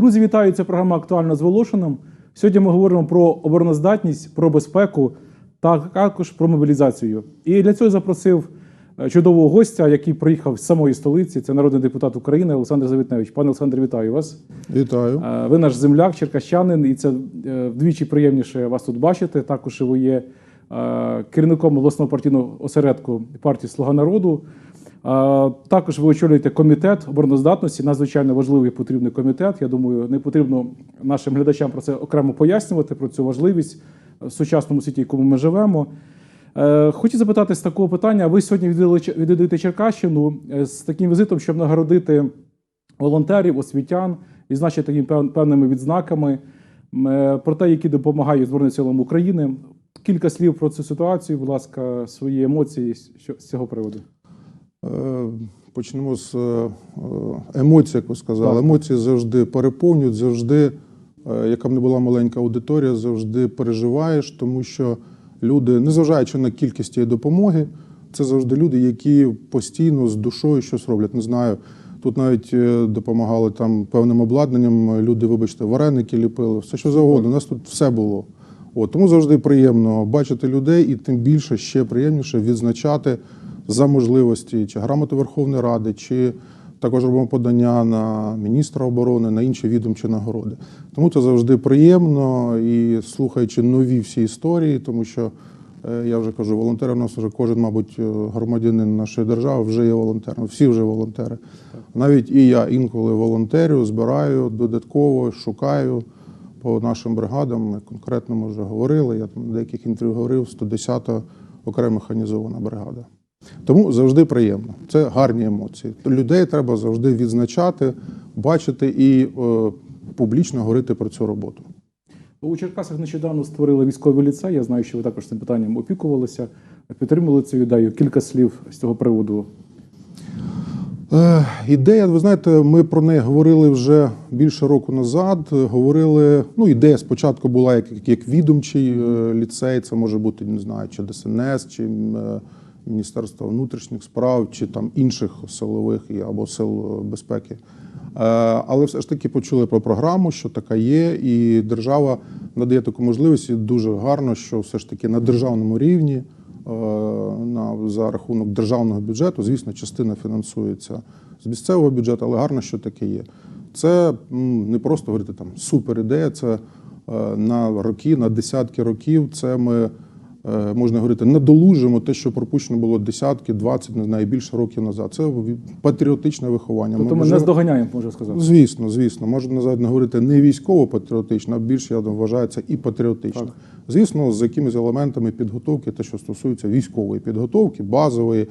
Друзі, вітаю! Це програма Актуально з Волошином. Сьогодні ми говоримо про обороноздатність, про безпеку та також про мобілізацію. І для цього запросив е, чудового гостя, який приїхав з самої столиці. Це народний депутат України Олександр Завітневич. Пане Олександр, вітаю вас. Вітаю. Е, Ви наш земляк, черкащанин, і це е, вдвічі приємніше вас тут бачити. Також ви є керівником обласного партійного осередку партії Слуга народу. Також ви очолюєте комітет обороноздатності, надзвичайно важливий і потрібний комітет. Я думаю, не потрібно нашим глядачам про це окремо пояснювати, про цю важливість в сучасному світі, в якому ми живемо. Е, Хочу запитати з такого питання. Ви сьогодні відвідуєте Черкащину е, з таким візитом, щоб нагородити волонтерів, освітян, відзначити їм певними відзнаками е, про те, які допомагають Збройним силам України. Кілька слів про цю ситуацію, будь ласка, свої емоції з цього приводу. Е, Почнемо з е, емоцій, як ви сказали. Так. Емоції завжди переповнюють, завжди, е, яка б не була маленька аудиторія, завжди переживаєш, тому що люди, незважаючи на кількість цієї допомоги, це завжди люди, які постійно з душою щось роблять. Не знаю. Тут навіть е, допомагали там певним обладнанням. Люди, вибачте, вареники ліпили, все що завгодно. У нас тут все було. От, тому завжди приємно бачити людей, і тим більше ще приємніше відзначати за можливості чи грамоти Верховної Ради, чи також робимо подання на міністра оборони, на інші відомчі нагороди. Тому це завжди приємно і слухаючи нові всі історії, тому що е, я вже кажу, волонтери в нас вже кожен, мабуть, е, громадянин нашої держави вже є волонтером. Всі вже волонтери. Навіть і я інколи волонтерю, збираю додатково, шукаю по нашим бригадам. Ми конкретно ми вже говорили. Я там деяких інтерв'ю говорив 110-та окрема механізована бригада. Тому завжди приємно. Це гарні емоції. Людей треба завжди відзначати, бачити і е, публічно говорити про цю роботу. У Черкасах нещодавно створили військовий ліцей. Я знаю, що ви також цим питанням опікувалися, підтримали цю ідею. Кілька слів з цього приводу. Е, Ідея, ви знаєте, ми про неї говорили вже більше року назад. Говорили, ну ідея спочатку була як, як відомчий е, ліцей, це може бути, не знаю, чи ДСНС, чи е, Міністерство внутрішніх справ, чи там інших силових або сил е, безпеки. Е, Але все ж таки почули про програму, що така є, і держава надає таку можливість. І дуже гарно, що все ж таки на державному рівні е, на, за рахунок державного бюджету, звісно, частина фінансується з місцевого бюджету, але гарно, що таке є. Це не просто говорити там супер ідея, це на роки, на десятки років. Це ми можна говорити, надолужимо те, що пропущено було десятки, 20, не знаю, більше років назад. Це патріотичне виховання. Тобто ми вже- не здоганяємо, можу сказати. Звісно, звісно, можна навіть не говорити не військово-патріотично, а більше я вважаю це і патріотично. Так. Звісно, з якимись елементами підготовки, те, що стосується військової підготовки, базової.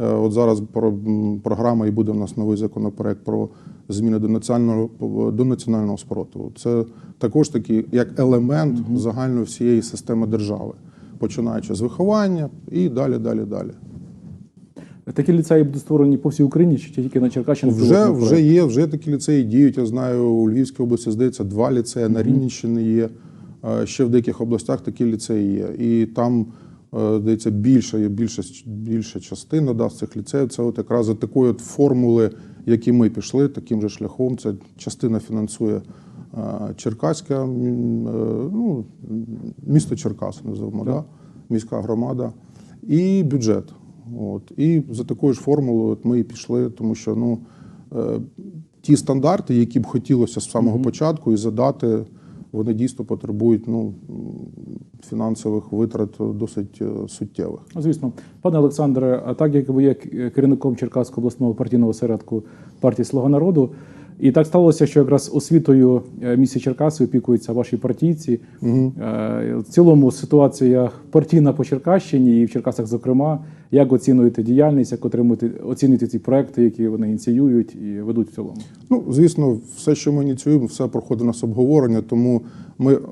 Е, От зараз про програма і буде в нас новий законопроект про зміни до національного до національного спротиву. Це також такий як елемент загальної всієї системи держави, починаючи з виховання і далі, далі, далі. Такі ліцеї будуть створені по всій Україні, чи тільки на Черкащині? Вже, вже є, вже такі ліцеї діють. Я знаю, у Львівській області здається два ліцеї, на Рівненщині є. е, Ще в деяких областях такі ліцеї є. І там, е, здається, більша є більша, більша частина да, з цих ліцеїв. Це от якраз такої от формули, які ми пішли, таким же шляхом. Це частина фінансує Черкаська, е, ну, місто Черкас, називаємо, Так. да? міська громада, і бюджет. От. І за такою ж формулою от ми і пішли, тому що ну, е, ті стандарти, які б хотілося з самого початку і задати, вони дійсно потребують ну, фінансових витрат досить е, суттєвих. Ну, Звісно, пане Олександре, а так як ви є керівником Черкаського обласного партійного осередку партії Слуга народу, і так сталося, що якраз освітою е, місті Черкаси опікуються ваші партійці. Е, В цілому ситуація партійна по Черкащині і в Черкасах, зокрема, як оцінуєте діяльність, як отримуєте оцінюєте ці проекти, які вони ініціюють і ведуть в цілому? Ну, звісно, все, що ми ініціюємо, все проходить у нас обговорення, тому ми, е,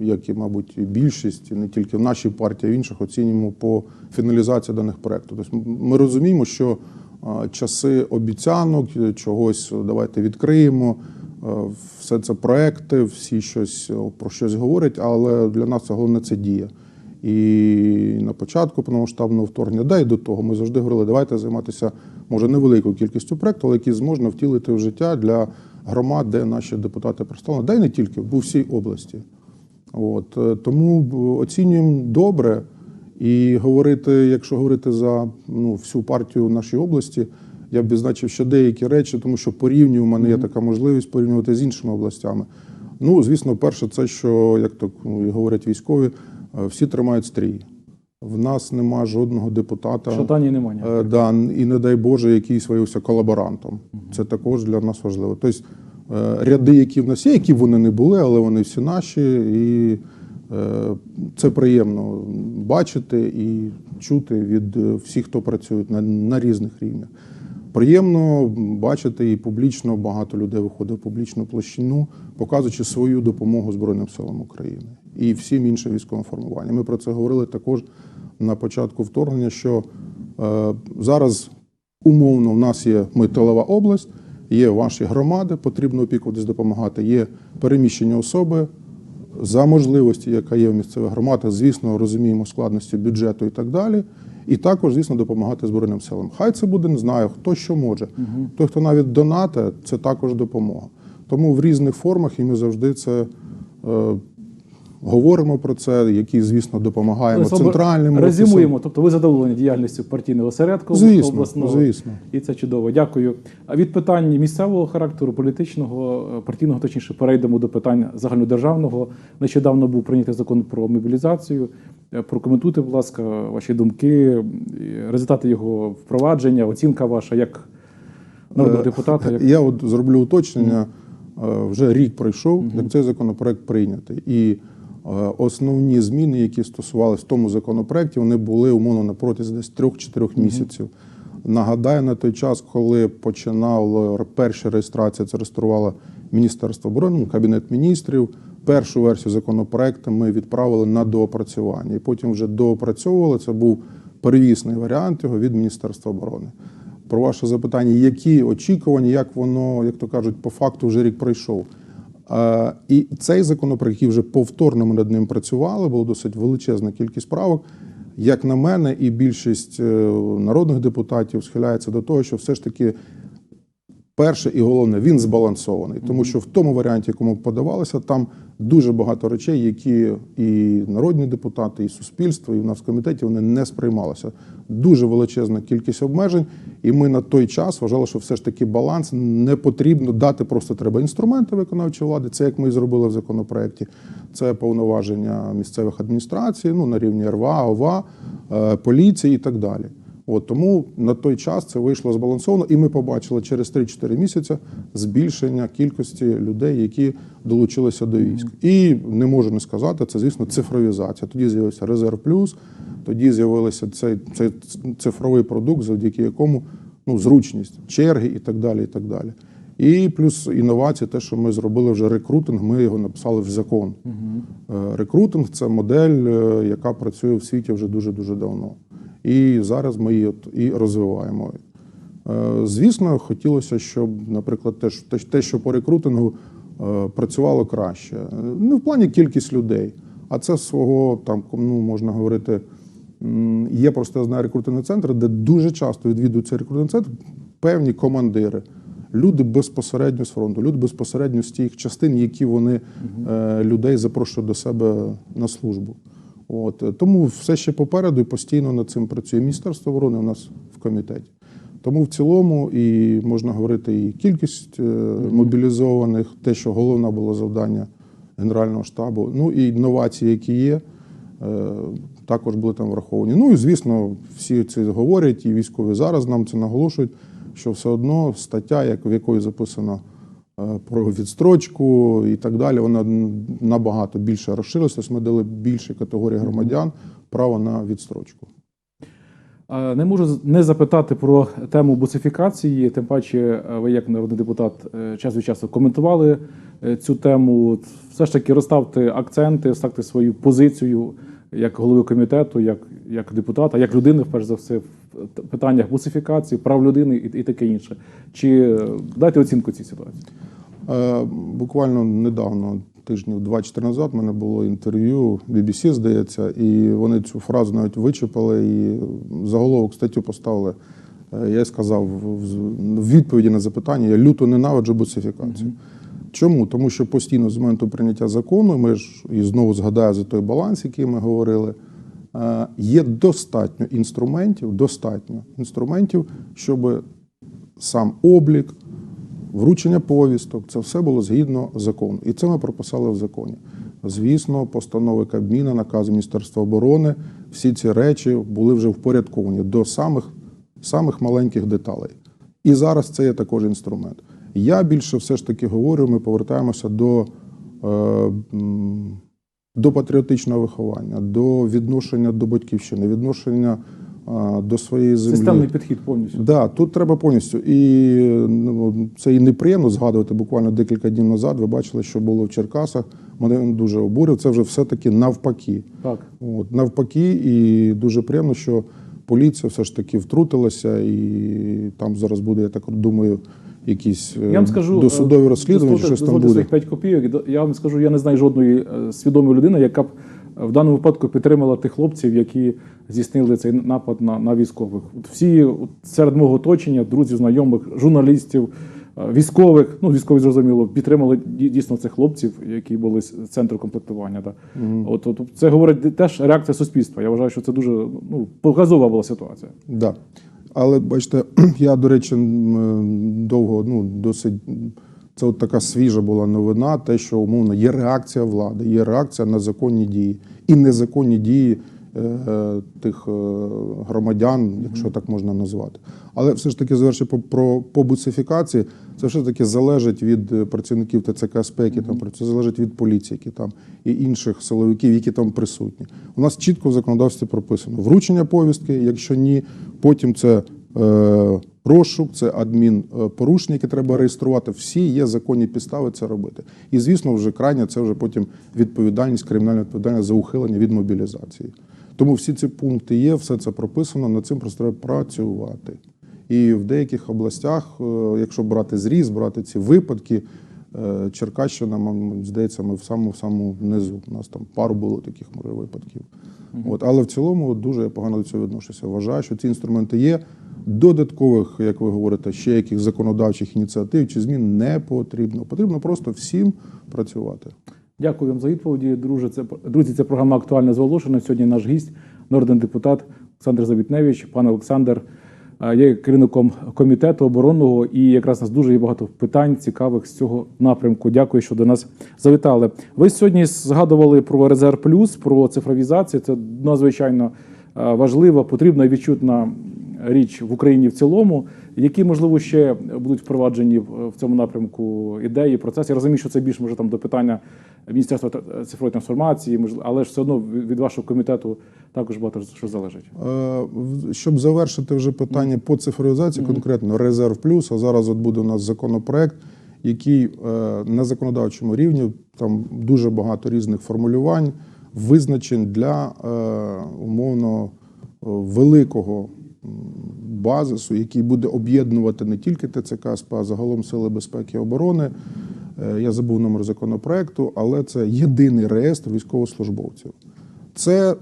як і, мабуть, і більшість, і не тільки в нашій партії, а в інших, оцінюємо по фіналізації даних проєктів. Тобто ми розуміємо, що часи обіцянок, е, чогось давайте відкриємо. е, Все це проекти, всі щось е, про щось говорять, але для нас головне це дія. І на початку повномасштабного вторгнення, да і до того, ми завжди говорили, давайте займатися може невеликою кількістю проєктів, але які зможна втілити в життя для громад, де наші депутати представлені, да й не тільки, в всій області. От, е, тому оцінюємо добре. І говорити, якщо говорити за ну, всю партію нашої області, я б відзначив, що деякі речі, тому що порівнюю, у мене є така можливість порівнювати з іншими областями. Ну, звісно, перше, це що, як то ну, говорять військові, е, всі тримають стрій. В нас нема жодного депутата. Шатані немає. Е, да, і не дай Боже, якийсь виявився колаборантом. Це також для нас важливо. Тобто е, ряди, які в нас є, які вони не були, але вони всі наші, і це приємно бачити і чути від е, всіх, хто працює на, на різних рівнях. Приємно бачити і публічно багато людей виходить в публічну площину, показуючи свою допомогу Збройним силам України і всім іншим військовим формуванням. Ми про це говорили також на початку вторгнення, що е, зараз умовно в нас є ми область, є ваші громади, потрібно опікуватись, допомагати, є переміщення особи за можливості, яка є в місцевих громадах. Звісно, розуміємо складності бюджету і так далі. І також, звісно, допомагати Збройним силам. Хай це буде, не знаю, хто що може. Той, хто навіть донатить, це також допомога. Тому в різних формах, і ми завжди це. Е, Говоримо про це, які, звісно, допомагаємо Тобто, центральним резюмуємо. Тобто ви задоволені діяльністю партійного осередку Звісно, обласного. звісно. І це чудово. Дякую. А від питань місцевого характеру, політичного, е, партійного, точніше, перейдемо до питань загальнодержавного. Нещодавно був прийнятий закон про мобілізацію. Е, Прокоментуйте, будь ласка, ваші думки, результати його впровадження, оцінка ваша як народного Е, депутата. Як... Я от зроблю уточнення. Вже рік пройшов, як цей законопроект прийнятий. І основні зміни, які стосувалися в тому законопроекті, вони були умовно на протязі десь трьох-чотирьох місяців. Нагадаю, на той час, коли починало перші реєстрації, це реєструвало Міністерство оборони, Кабінет міністрів. Першу версію законопроекту ми відправили на доопрацювання. І потім вже доопрацьовували. Це був первісний варіант його від Міністерства оборони. Про ваше запитання, які очікування, як воно, як то кажуть, по факту вже рік пройшов. І цей законопроект, який вже повторно ми над ним працювали, було досить величезна кількість правок. Як на мене, і більшість е, народних депутатів схиляється до того, що все ж таки перше і головне, він збалансований, тому що в тому варіанті, якому подавалося, там дуже багато речей, які і народні депутати, і суспільство, і в нас в комітеті вони не сприймалися. Дуже величезна кількість обмежень, і ми на той час вважали, що все ж таки баланс не потрібно дати. Просто треба інструменти виконавчої влади. Це як ми і зробили в законопроекті. Це повноваження місцевих адміністрацій, ну на рівні РВА, ОВА, е, поліції і так далі. От тому на той час це вийшло збалансовано, і ми побачили через 3-4 місяці збільшення кількості людей, які долучилися до військ. І не можу не сказати, це звісно цифровізація. Тоді з'явився резерв плюс, тоді з'явився цей, цей цифровий продукт, завдяки якому ну, зручність, черги і так далі. І так далі. І плюс інновація, те, що ми зробили вже рекрутинг, ми його написали в закон. Е, Рекрутинг це модель, е, яка працює в світі вже дуже дуже давно. І зараз ми її от і розвиваємо. Е, Звісно, хотілося, щоб, наприклад, те, що- те, що по рекрутингу працювало краще. Не в плані кількість людей, а це свого там, ну, можна говорити, є просто я знаю рекрутинний центр, де дуже часто відвідуються рекрутинний центр певні командири. Люди безпосередньо з фронту, люди безпосередньо з тих частин, які вони е, людей запрошують до себе на службу. От тому все ще попереду і постійно над цим працює Міністерство оборони у нас в комітеті. Тому в цілому і можна говорити і кількість е, мобілізованих, те, що головне було завдання Генерального штабу, ну і інновації, які є, е, також були там враховані. Ну і звісно, всі це говорять, і військові зараз нам це наголошують, що все одно стаття, як в якої записано е, про відстрочку і так далі, вона набагато більше розширилася. Тобто Ми дали більшій категорії громадян право на відстрочку. Не можу не запитати про тему бусифікації. Тим паче, е, ви як народний депутат е, час від часу коментували е, цю тему. Все ж таки розставте акценти, ставте свою позицію як голови комітету, як, як депутата, як людини, перш за все, в питаннях бусифікації, прав людини і, і таке інше. Чи е, дайте оцінку цій ситуації? Е, Буквально недавно, тижнів 2-4 назад, в мене було інтерв'ю BBC, здається, і вони цю фразу навіть вичепали і заголовок статтю поставили Е, Я сказав в- відповіді на запитання, я люто ненавиджу бусифікацію. Чому? Тому що постійно з моменту прийняття закону, ми ж і знову згадаю за той баланс, який ми говорили. е, Є достатньо інструментів, достатньо інструментів, щоб сам облік, вручення повісток, це все було згідно закону. І це ми прописали в законі. Звісно, постанови Кабміна, накази Міністерства оборони, всі ці речі були вже впорядковані до самих, самих маленьких деталей. І зараз це є також інструмент. Я більше все ж таки говорю, ми повертаємося до, е, до патріотичного виховання, до відношення до батьківщини, відношення е, до своєї землі. Системний підхід повністю. Да, тут треба повністю. І ну, це і неприємно згадувати. Буквально декілька днів назад ви бачили, що було в Черкасах. Мене дуже обурив. Це вже все-таки навпаки. Так. От, навпаки, і дуже приємно, що поліція все ж таки втрутилася, і там зараз буде, я так думаю, якісь е, Я вам скажу досудові е, розслідування, чи дозвольте- щось там буде. своїх 5 копійок. Я вам скажу, я не знаю жодної е, свідомої людини, яка б в даному випадку підтримала тих хлопців, які здійснили цей напад на, на військових. От всі от серед мого оточення, друзів, знайомих, журналістів, військових, ну військові зрозуміло, підтримали дійсно цих хлопців, які були з центру комплектування. Да. От, от це говорить теж реакція суспільства. Я вважаю, що це дуже ну показова була ситуація. Да. Але бачите, я, до речі, довго, ну, досить. Це от така свіжа була новина, те, що умовно є реакція влади, є реакція на законні дії і незаконні дії тих е, громадян, якщо так можна назвати. Але все ж таки завершую про по буцифікації, це все ж таки залежить від е, працівників ТЦК СП, які там працюють, це залежить від поліції, які там і інших силовиків, які там присутні. У нас чітко в законодавстві прописано вручення повістки, якщо ні, потім це е, розшук, це адмінпорушення, яке треба реєструвати. Всі є законні підстави це робити. І звісно, вже крайня це вже потім відповідальність, кримінальна відповідальність за ухилення від мобілізації. Тому всі ці пункти є, все це прописано, над цим просто треба працювати. І в деяких областях, е, якщо брати зріз, брати ці випадки, е, Черкащина, мам, здається, ми в самому самому низу. У нас там пару було таких може випадків. От, але в цілому дуже я погано до цього відношуся. Вважаю, що ці інструменти є. Додаткових, як ви говорите, ще яких законодавчих ініціатив чи змін не потрібно. Потрібно просто всім працювати. Дякую вам за відповіді. Друже, це друзі. Це програма актуальна з Волошина. Сьогодні наш гість, народний депутат Олександр Завітневич. Пане Олександр е, є керівником комітету оборонного, і якраз нас дуже є багато питань цікавих з цього напрямку. Дякую, що до нас завітали. Ви сьогодні згадували про резерв плюс, про цифровізацію. Це надзвичайно е, важлива, потрібна і відчутна річ в Україні в цілому. Які можливо ще будуть впроваджені в цьому напрямку ідеї, процеси? Я розумію, що це більш може там до питання Міністерства цифрової трансформації, але ж все одно від вашого комітету також багато що залежить. Е, Щоб завершити вже питання по цифровізації, конкретно резерв плюс. А зараз от буде у нас законопроект, який е, на законодавчому рівні там дуже багато різних формулювань, визначень для е, умовно великого базису, який буде об'єднувати не тільки ТЦК СП, а загалом Сили безпеки і оборони. Е, Я забув номер законопроекту, але це єдиний реєстр військовослужбовців. Це е,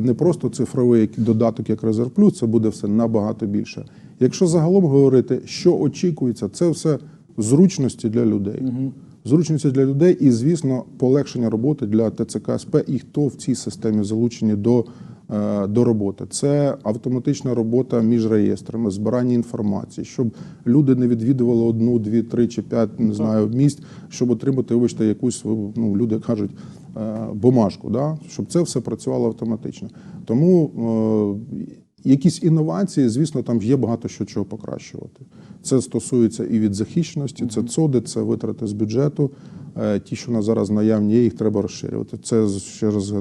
не просто цифровий додаток, як Резерв Плюс, це буде все набагато більше. Якщо загалом говорити, що очікується, це все зручності для людей. Зручності для людей і, звісно, полегшення роботи для ТЦК СП і хто в цій системі залучені до, до роботи. Це автоматична робота між реєстрами, збирання інформації, щоб люди не відвідували одну, дві, три чи п'ять, не знаю, місць, щоб отримати, вибачте, якусь ну, люди кажуть, е, бумажку, да? щоб це все працювало автоматично. Тому е, якісь інновації, звісно, там є багато що чого покращувати. Це стосується і від захищеності, це ЦОДи, це витрати з бюджету. Е, Ті, що на зараз наявні їх треба розширювати. Це ще раз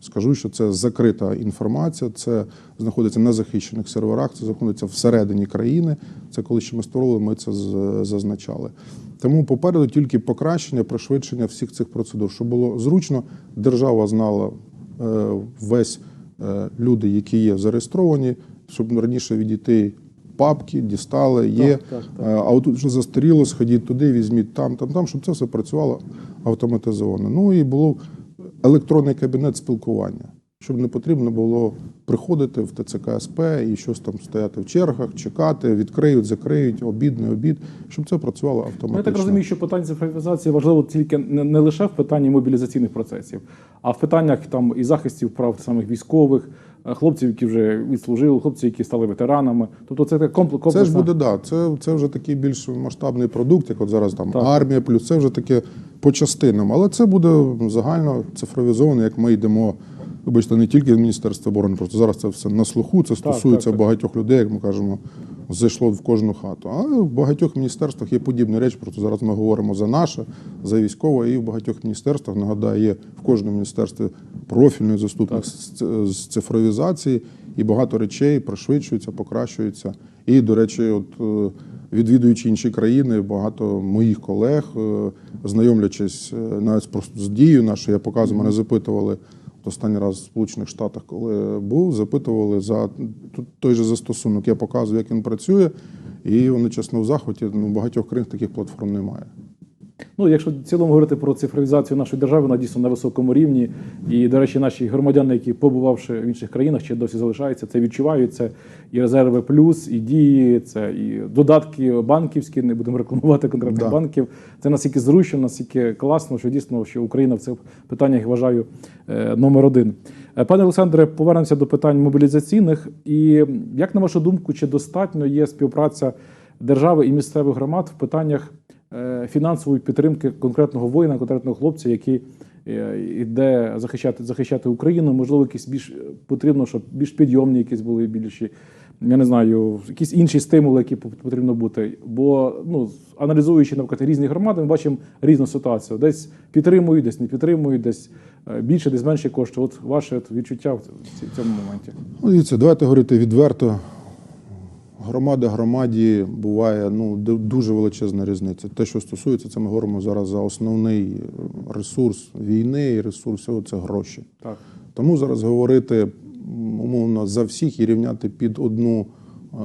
скажу, що це закрита інформація, це знаходиться на захищених серверах, це знаходиться всередині країни. Це коли ще ми створили, ми це зазначали. Тому попереду тільки покращення, пришвидшення всіх цих процедур, щоб було зручно, держава знала е, весь е, люди, які є зареєстровані, щоб раніше відійти папки, дістали, є. Так, так, так. Е, А отут вже застаріло, сходіть туди, візьміть там, там, там, щоб це все працювало автоматизовано. Ну і було електронний кабінет спілкування. Щоб не потрібно було приходити в ТЦК СП і щось там стояти в чергах, чекати, відкриють, закриють, обід, не обід, щоб це працювало Ну, автоматично. я так розумію, що питання цифровізації важливо тільки не, лише в питанні мобілізаційних процесів, а в питаннях там і захистів прав самих військових, е, хлопців, які вже відслужили, хлопців, які стали ветеранами. Тобто це таке компл- комплексна... Це ж буде да. Це, це вже такий більш масштабний продукт, як от зараз там Так. армія, плюс це вже таке по частинам. Але це буде загально цифровізовано, як ми йдемо. Вибачте, не тільки Міністерство оборони, просто зараз це все на слуху. Це стосується так, так. багатьох людей, як ми кажемо, зайшло в кожну хату. А в багатьох міністерствах є подібні речі. Просто зараз ми говоримо за наше, за військове, і в багатьох міністерствах нагадаю, є в кожному міністерстві профільний заступник з, з цифровізації, і багато речей пришвидшуються, покращуються. І, до речі, от е, відвідуючи інші країни, багато моїх колег, е, знайомлячись е, навіть просто з дією нашою, я показую, мене запитували. Останній раз в Сполучених Штатах, коли був, запитували за той же застосунок. Я показую, як він працює, і вони чесно в захваті. Ну, багатьох країн таких платформ немає. Ну, якщо в цілому говорити про цифровізацію нашої держави, вона дійсно на високому рівні. І, до речі, наші громадяни, які побувавши в інших країнах, ще досі залишаються, це відчувають. Це і резерви плюс, і дії, це і додатки банківські, не будемо рекламувати конкретних Да. банків. Це настільки зручно, настільки класно, що дійсно що Україна в цих питаннях вважаю е, номер один. Е, Пане Олександре, повернемося до питань мобілізаційних. І як на вашу думку, чи достатньо є співпраця держави і місцевих громад в питаннях фінансової підтримки конкретного воїна, конкретного хлопця, який е, йде захищати, захищати Україну? Можливо, якісь більш е, потрібно, щоб більш підйомні якісь були більші. Я не знаю, якісь інші стимули, які пот- потрібно бути. Бо ну аналізуючи, наприклад, різні громади, ми бачимо різну ситуацію. Десь підтримують, десь не підтримують, десь е, більше, десь менше коштів. От ваше відчуття в цьому моменті. Ну, дивіться, давайте говорити відверто. Громада громаді буває ну, дуже величезна різниця. Те, що стосується, це ми говоримо зараз за основний е, ресурс війни і ресурс це гроші. Так. Тому зараз говорити умовно за всіх і рівняти під одну е,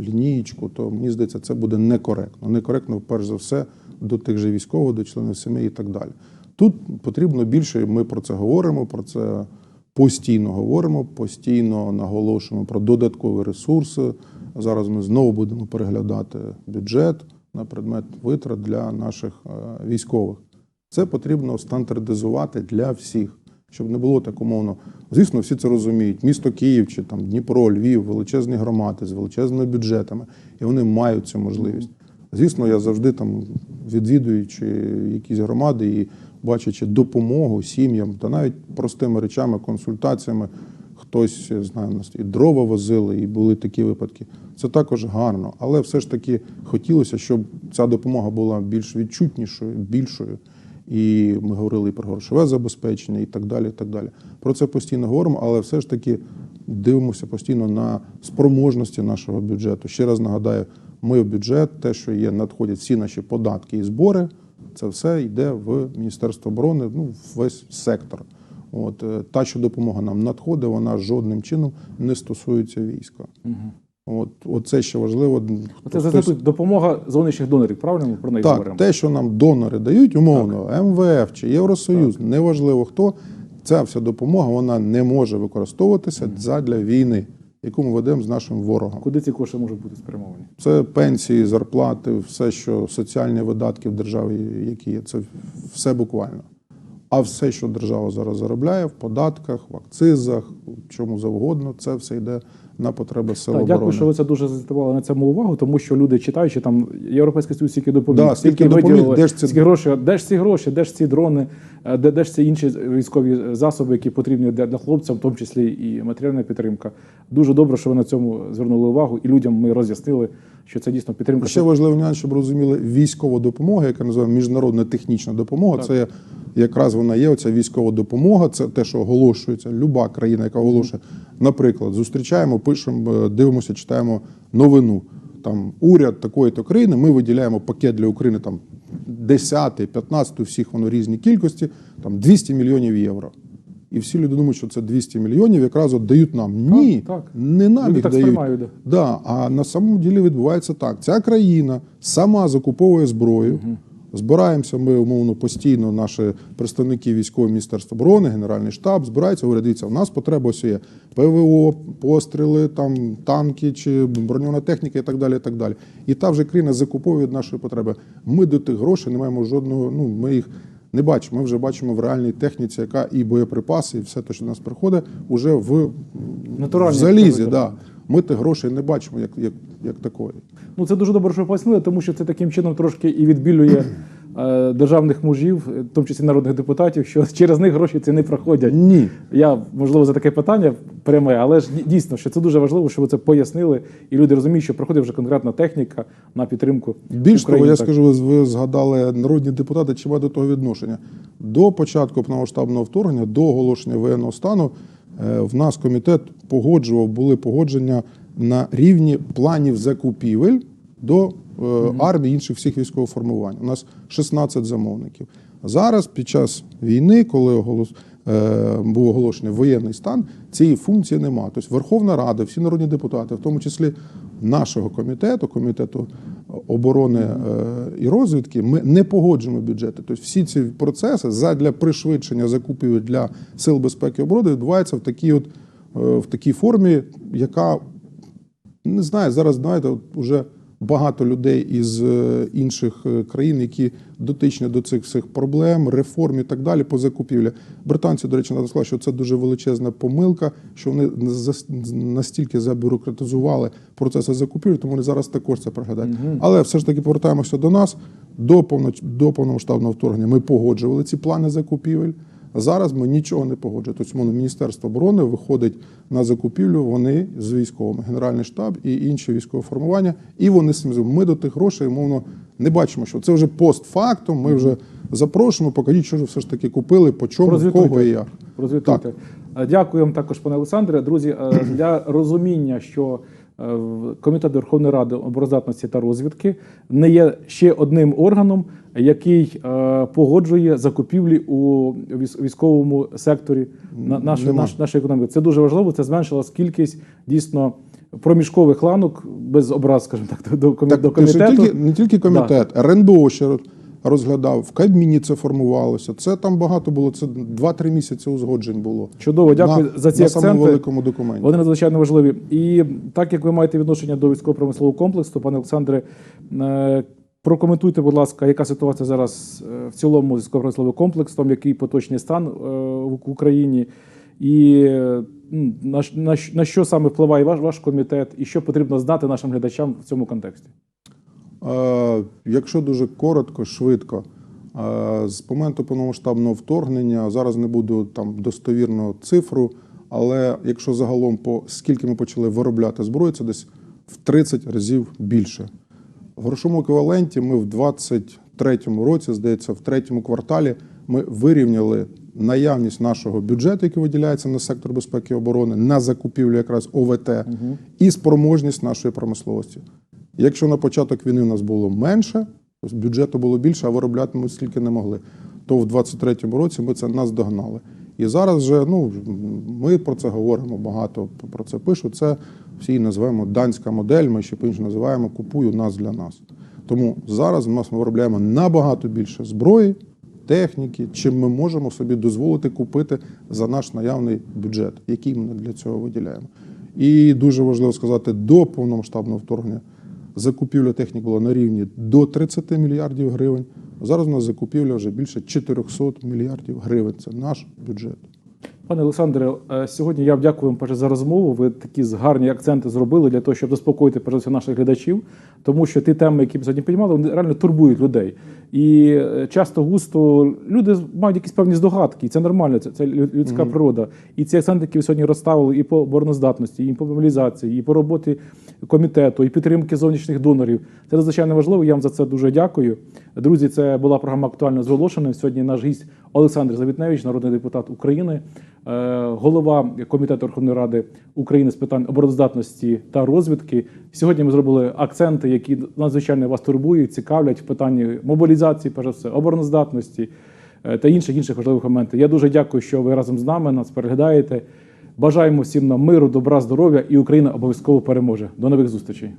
лінієчку, то мені здається, це буде некоректно. Некоректно, перш за все, до тих же військових, до членів сім'ї і так далі. Тут потрібно більше, ми про це говоримо, про це постійно говоримо, постійно наголошуємо про додаткові ресурси. Зараз ми знову будемо переглядати бюджет на предмет витрат для наших е, військових. Це потрібно стандартизувати для всіх, щоб не було так умовно. Звісно, всі це розуміють. Місто Київ чи там Дніпро, Львів, величезні громади з величезними бюджетами, і вони мають цю можливість. Звісно, я завжди там відвідуючи якісь громади і бачачи допомогу сім'ям та навіть простими речами, консультаціями. Хтось я знаю, нас і дрова возили, і були такі випадки. Це також гарно, але все ж таки хотілося, щоб ця допомога була більш відчутнішою, більшою. І ми говорили і про грошове забезпечення, і так далі. І так далі. Про це постійно говоримо, але все ж таки дивимося постійно на спроможності нашого бюджету. Ще раз нагадаю, ми в бюджет, те, що є, надходять всі наші податки і збори, це все йде в Міністерство оборони, ну, в весь сектор. От е, та, що допомога нам надходить, вона жодним чином не стосується війська. От, от це ще важливо. Оце Хтось- зазначить допомога зовнішніх донорів. Правильно ми про неї так, говоримо? те, що нам донори дають, умовно, МВФ чи Євросоюз, неважливо хто, ця вся допомога вона не може використовуватися задля війни, яку ми ведемо з нашим ворогом. Куди ці кошти можуть бути спрямовані? Це пенсії, зарплати, все, що соціальні видатки в державі, які є, це все буквально. А все, що держава зараз заробляє в податках, в акцизах, в чому завгодно, це все йде на потреби сил оборони. дякую, що ви це дуже зацитували на цьому увагу, тому що люди читаючи там Європейський Союз стільки допоміг, Да, стільки виділили, де ж це- стільки гроші, де ж ці гроші, де ж ці дрони, е, де, де ж ці інші військові засоби, які потрібні для, для хлопців, в тому числі і матеріальна підтримка. Дуже добре, що ви на цьому звернули увагу, і людям ми роз'яснили, що це дійсно підтримка. Ще важливий нюанс, щоб розуміли, військова допомога, яка називається міжнародна технічна допомога, Так. це якраз вона є. Оця військова допомога, це те, що оголошується. Люба країна, яка оголошує. Наприклад, зустрічаємо, пишемо, е, дивимося, читаємо новину. Там уряд такої-то країни, ми виділяємо пакет для України там 10, 15, у всіх воно різні кількості, там 200 мільйонів євро. І всі люди думають, що це 200 мільйонів якраз от дають нам. Ні, так. не нам їх так дають. да. Да, а на самому ділі відбувається так: ця країна сама закуповує зброю, Збираємося ми умовно постійно, наші представники військового міністерства оборони, Генеральний штаб збираються, говорять, дивіться, у нас потреба ось є ПВО, постріли, там танки чи броньована техніка і так далі. І так далі. І та вже країна закуповує нашої потреби. Ми до тих грошей не маємо жодного. Ну ми їх не бачимо. Ми вже бачимо в реальній техніці, яка і боєприпаси, і все те, що до нас приходить, уже в, в залізі. Да. Ми тих грошей не бачимо як, як, як такої. Ну це дуже добре, що пояснили, тому що це таким чином трошки і відбілює державних мужів, в тому числі народних депутатів, що через них гроші ці не проходять. Ні. Я можливо за таке питання пряме, але ж дійсно, що це дуже важливо, що ви це пояснили, і люди розуміють, що проходить вже конкретна техніка на підтримку. Більш того, я Так. скажу, ви- згадали народні депутати, чи мають до того відношення. До початку повномасштабного вторгнення, до оголошення воєнного стану, е, в нас комітет погоджував, були погодження на рівні планів закупівель до е, армії інших всіх військових формувань. У нас 16 замовників. Зараз, під час війни, коли оголос, е, був оголошений воєнний стан, цієї функції немає. Тобто Верховна Рада, всі народні депутати, в тому числі нашого комітету, комітету оборони е, і розвідки, ми не погоджуємо бюджети. Тобто всі ці процеси задля пришвидшення закупівель для сил безпеки і оборони відбуваються в такій от е, в такій формі, яка не знаю, зараз знаєте, от уже багато людей із е, інших е, країн, які дотичні до цих всіх проблем, реформ і так далі по закупівлі. Британці, до речі, сказати, що це дуже величезна помилка, що вони настільки забюрократизували процеси закупівлі, тому вони зараз також це проглядають. Але все ж таки повертаємося до нас. До повно до повномасштабного вторгнення ми погоджували ці плани закупівель. Зараз ми нічого не погоджуємо. Тобто, умовно, Міністерство оборони виходить на закупівлю. Вони з військовими, Генеральний штаб і інші військові формування, і вони з цим. Ми до тих грошей, умовно, не бачимо, що це вже постфактум. Ми вже запрошуємо, покажіть, що ж все ж таки купили, по чому, в кого і як. Розвітуйте. Дякую вам також, пане Олександре. Друзі, е, для розуміння, що Комітет Верховної Ради обороздатності та розвідки не є ще одним органом, який е, погоджує закупівлі у військ- військовому секторі на нашої, наш, нашої економіки. Це дуже важливо. Це зменшилась кількість дійсно проміжкових ланок без образ, скажімо так, до, комі- Так, до це ж комітету. не тільки, не тільки комітет, РНБО ще розглядав, в Кабміні це формувалося. Це там багато було. Це 2-3 місяці узгоджень було. Чудово, дякую на, за ці на самому акценти. великому документі. Вони надзвичайно важливі. І так як ви маєте відношення до військово-промислового комплексу, пане Олександре, е, прокоментуйте, будь ласка, яка ситуація зараз е, в цілому з військово-промисловим комплексом, який поточний стан е, в Україні, і е, на, на, на що саме впливає ваш, ваш комітет, і що потрібно знати нашим глядачам в цьому контексті? Е, Якщо дуже коротко, швидко, е, з моменту повномасштабного вторгнення зараз не буду там достовірну цифру, але якщо загалом по скільки ми почали виробляти зброю, це десь в 30 разів більше. В грошовому еквіваленті ми в 23-му році, здається, в третьому кварталі ми вирівняли наявність нашого бюджету, який виділяється на сектор безпеки і оборони, на закупівлю якраз ОВТ, і спроможність нашої промисловості. Якщо на початок війни у нас було менше, бюджету було більше, а виробляти ми стільки не могли, то в 23-му році ми це наздогнали. І зараз вже ну, ми про це говоримо багато, про це пишуть. Це всі називаємо данська модель, ми ще по-іншому називаємо Купуй у нас для нас. Тому зараз у нас ми виробляємо набагато більше зброї, техніки, чим ми можемо собі дозволити купити за наш наявний бюджет, який ми для цього виділяємо. І дуже важливо сказати, до повномасштабного вторгнення закупівля техніки була на рівні до 30 мільярдів гривень. Зараз у нас закупівля вже більше 400 мільярдів гривень. Це наш бюджет. Пане Олександре, е, сьогодні я дякую вам за розмову. Ви такі гарні акценти зробили для того, щоб заспокоїти перш за все наших глядачів, тому що ті теми, які ми сьогодні піднімали, вони реально турбують людей. І е, часто густо люди мають якісь певні здогадки, і це нормально, це, це лю- людська природа. І ці акценти, які ви сьогодні розставили і по обороноздатності, і по мобілізації, і по роботі комітету, і підтримки зовнішніх донорів. Це надзвичайно важливо. Я вам за це дуже дякую. Друзі, це була програма актуально з Волошиним. Сьогодні наш гість Олександр Завітневич, народний депутат України, голова комітету Верховної Ради України з питань обороноздатності та розвідки. Сьогодні ми зробили акценти, які надзвичайно вас турбують, цікавлять в питанні мобілізації, перш за все, обороноздатності е, та інших інших важливих моментів. Я дуже дякую, що ви разом з нами нас переглядаєте. Бажаємо всім нам миру, добра, здоров'я, і Україна обов'язково переможе. До нових зустрічей.